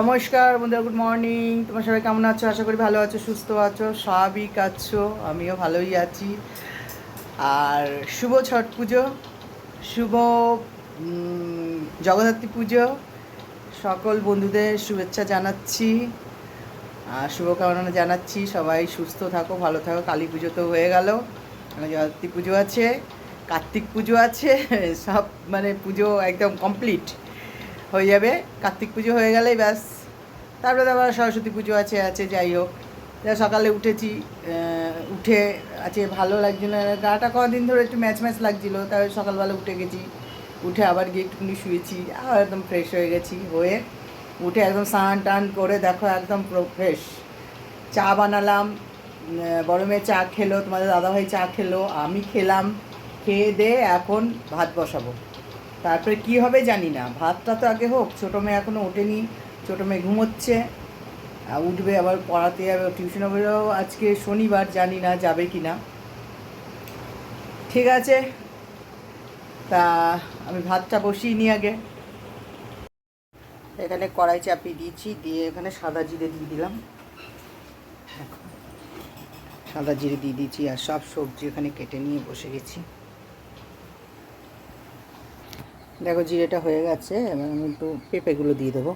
নমস্কার বন্ধুরা good morning তোমার সবাই কেমন আছো? আশা করি ভালো আছো, সুস্থ আছো স্বাভাবিক আছো আমিও ভালোই আছি। আর শুভ ছট পুজো, শুভ জগদ্ধাত্রী পুজো। সকল বন্ধুদের শুভেচ্ছা জানাচ্ছি, আর শুভকামনা জানাচ্ছি। সবাই সুস্থ থাকো, ভালো থাকো। কালী পুজো তো হয়ে গেল জগদ্ধাত্রী পুজো আছে, কার্তিক পুজো আছে, সব মানে পুজো একদম কমপ্লিট হয়ে যাবে। কার্তিক পুজো হয়ে গেলেই ব্যাস। তারপরে আবার সরস্বতী পুজো আছে আছে, যাই হোক। যা সকালে উঠেছি উঠে আছে, ভালো লাগছিল। গাটা কদিন ধরে একটু ম্যাচ ম্যাচ লাগছিল, তাই সকালবেলা উঠে গেছি। উঠে আবার গিয়ে একটুখানি শুয়েছি, আবার একদম ফ্রেশ হয়ে গেছি হয়ে উঠে একদম স্নান টান করে দেখো একদম ফ্রেশ চা বানালাম বড় মেয়ে চা খেলো, তোমাদের দাদাভাই চা খেলো, আমি খেলাম, খেয়ে দিয়ে এখন ভাত বসাবো। তারপরে কি হবে জানি না। ভাতটা তো আগে হোক, ছোটো মেয়ে এখনও ওঠেনি, ছোটো মেয়ে ঘুমোচ্ছে। উঠবে আবার পড়াতে যাবে টিউশনে বেরোও আজকে শনিবার, জানি না যাবে কি না। ঠিক আছে, তা আমি ভাতটা বসিয়ে নিই আগে। এখানে কড়াই চাপিয়ে দিয়েছি, দিয়ে এখানে সাদা জিরে দিয়ে দিলাম। সাদা জিরে দিয়ে দিয়েছি, আর সব সবজি এখানে কেটে নিয়ে বসে গেছি। দেখো জিরেটা হয়ে গেছে এবার আমি একটু পেঁপেগুলো দিয়ে দেবো।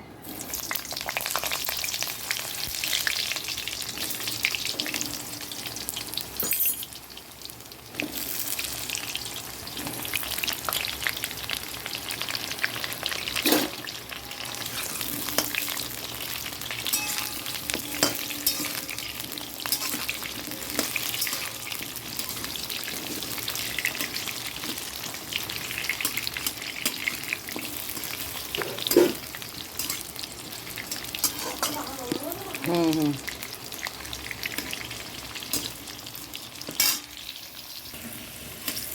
হুম হুম।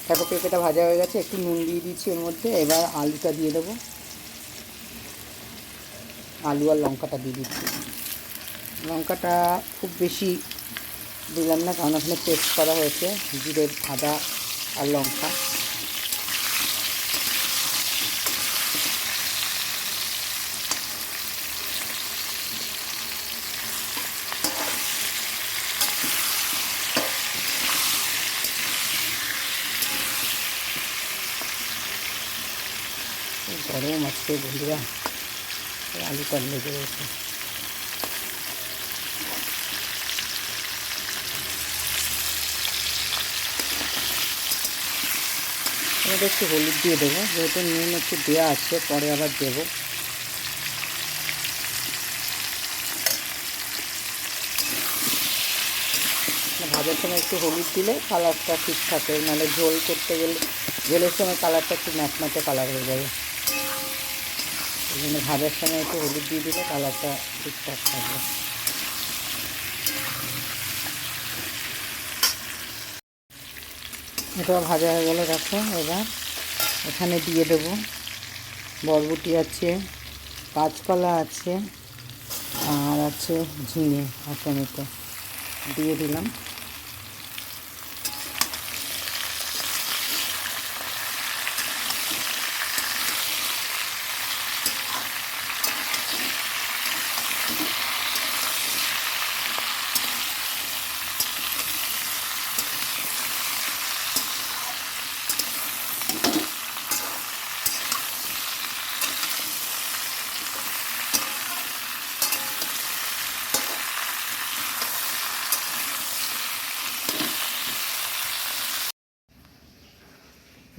দেখো পেঁপেটা ভাজা হয়ে গেছে, একটু নুন দিয়ে দিচ্ছি ওর মধ্যে, এবার আলুটা দিয়ে দেবো। আলু আর লঙ্কাটা দিয়ে দিচ্ছি। লঙ্কাটা খুব বেশি দিলাম না, কারণ ওখানে পেস্ট করা হয়েছে, জিরের আদা আর লঙ্কা। গরম আজকে বন্ধুরা। আলুটা লেগে গেছে। এবার একটু হলুদ দিয়ে দেবো। যেহেতু নুন একটু দেওয়া আছে, পরে আবার দেবো। ভাজার সময় একটু হলুদ দিলে কালারটা ঠিক থাকে। নাহলে ঝোল করতে গেলে ঝোলের সময় কালারটা একটু ম্যাচম্যাচে কালার হয়ে যাবে। জন্য ভাজার সময় একটু হলুদ দিয়ে দিলে কালারটা ঠিকঠাক থাকবে। এটা ভাজা হয়ে গেলে দেখো এবার এখানে দিয়ে দেবো বরবটি আছে কাঁচকলা আছে, আর আছে ঝিঙে টমেটো দিয়ে দিলাম।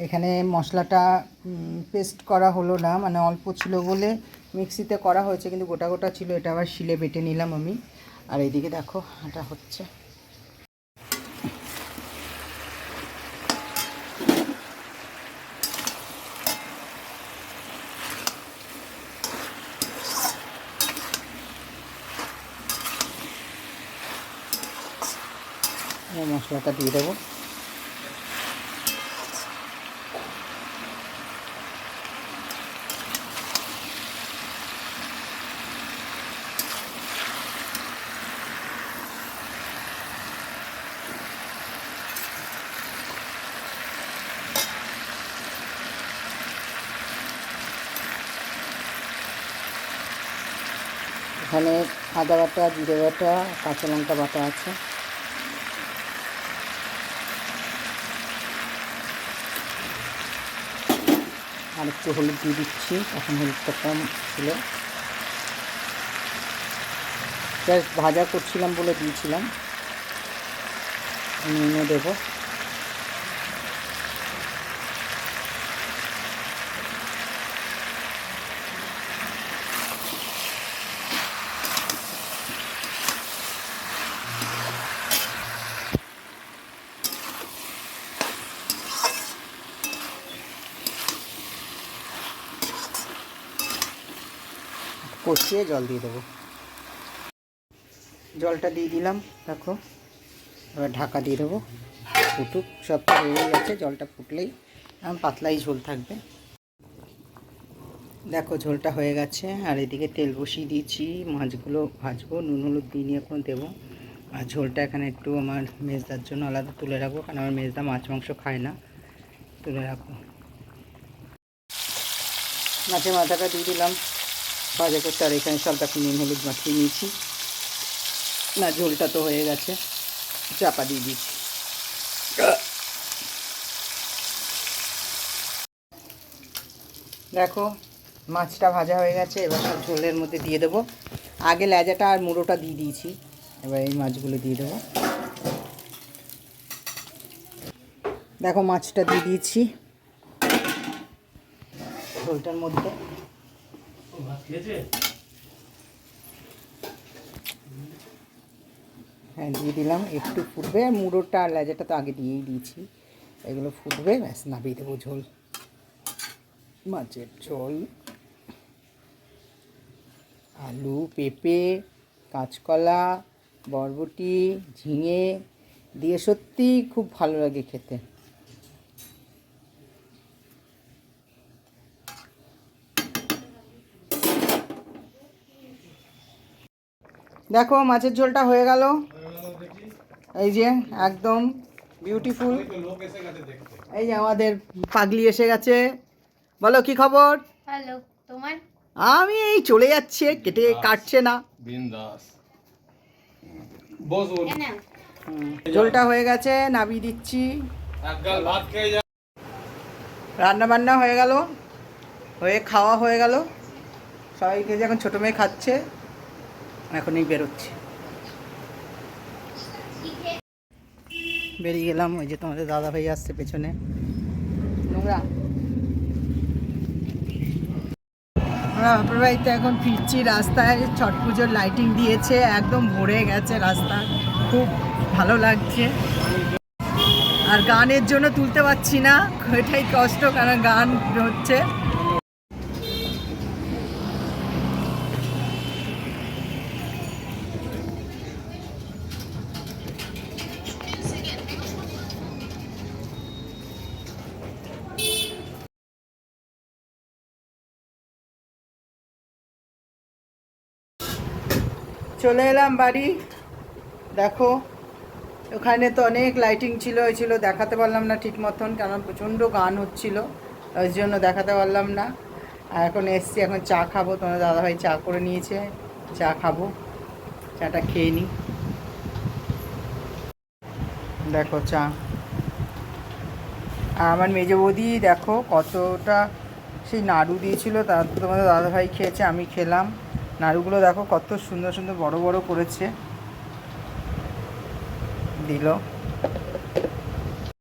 এখানে মশলাটা পেস্ট করা হলো না মানে অল্প ছিল বলে মিক্সিতে করা হয়েছে, কিন্তু গোটা গোটা ছিল, এটা আবার শিলে বেটে নিলাম আমি। আর এইদিকে দেখো, এটা হচ্ছে। মশলাটা দিয়ে দেবো। এখানে আদা বাটা, জিরে বাটা, কাঁচা লঙ্কা বাটা আছে। আর একটু হলুদ দিয়ে দিচ্ছি, এখন হলুদটা কম ছিল। জাস্ট ভাজা করছিলাম বলে দিয়েছিলাম। নুনও দেবো। কষিয়ে জল দিয়ে দেবো। জলটা দিয়ে দিলাম, দেখো। এবার ঢাকা দিয়ে দেবো। ফুটুক, সব হয়ে গেছে, জলটা ফুটলেই পাতলাই ঝোল থাকবে। দেখো, ঝোলটা হয়ে গেছে, আর এদিকে তেল বসিয়ে দিয়েছি, মাছগুলো ভাজবো, নুন, হলুদ দিয়ে নিয়ে এখন দেবো। আর ঝোলটা এখানে একটু আমার মেজদার জন্য আলাদা তুলে রাখব, কারণ আমার মেজদা মাছ মাংস খায় না। তুলে রাখব। মাছের মাথাটা দিয়ে দিলাম। ভাজা করতে আর এখানে দেখো নুন, হলুদ মাখিয়ে নিয়েছি। না, ঝোলটা তো হয়ে গেছে। চাপা দিয়ে দিচ্ছি দেখো, মাছটা ভাজা হয়ে গেছে, এবার সব ঝোলের মধ্যে দিয়ে দেবো। আগে লেজাটা আর মুড়োটা দিয়ে দিয়েছি। এবার এই মাছগুলো দিয়ে দেবো। দেখো, মাছটা দিয়ে দিয়েছি। ঝোলটার মধ্যে। হ্যাঁ দিয়ে দিলাম একটু ফুটবে। আর মুড়োটা আর লেজাটা তো আগে দিয়েই দিয়েছি। এগুলো ফুটবে, ব্যাস, নামিয়ে দেবো ঝোল। মাছের ঝোল। আলু, পেঁপে, কাঁচকলা, বরবটি, ঝিঙে। দিয়ে সত্যি খুব ভালো লাগে খেতে। দেখো মাছের ঝোলটা হয়ে গেল। এই যে একদম বিউটিফুল এই যে আমাদের পাগলি এসে গেছে। বলো কি খবর? হ্যালো তোমার? আমি এই চলে যাচ্ছে কেটে কাটছে না। ঝোলটা হয়ে গেছে নামিয়ে দিচ্ছি। যা। রান্না বান্না হয়ে গেল। হয়ে খাওয়া হয়ে গেল। সবাইকে খেয়ে এখন ছোটো মেয়ে খাচ্ছে। এখনই বেরোচ্ছি। বেরিয়ে গেলাম, ওই যে তোমাদের দাদা ভাই আসছে পেছনে। নোংরা। আমরা বাপের বাড়িতে এখন ফিরছি, রাস্তায় ছট পুজোর লাইটিং দিয়েছে, একদম ভরে গেছে রাস্তা। খুব ভালো লাগছে। আর গানের জন্য তুলতে পারছি না, এটাই কষ্ট, কারণ গান হচ্ছে। চলে এলাম বাড়ি। দেখো, ওখানে তো অনেক লাইটিং ছিল, ওই ছিল, দেখাতে পারলাম না ঠিক মতন কারণ প্রচণ্ড গান হচ্ছিল, ওই জন্য দেখাতে পারলাম না। আর এখন এসছি, এখন চা খাব তোমার দাদাভাই চা করে নিয়েছে, চা খাব, চাটা খেয়ে নিই দেখো চা। আর আমার মেজো বৌদি, দেখো কতটা সেই নাড়ু দিয়েছিল তার তো তোমাদের দাদাভাই খেয়েছে, আমি খেলাম। নাড়ুগুলো দেখো কত সুন্দর সুন্দর বড় বড় করেছে। দিল।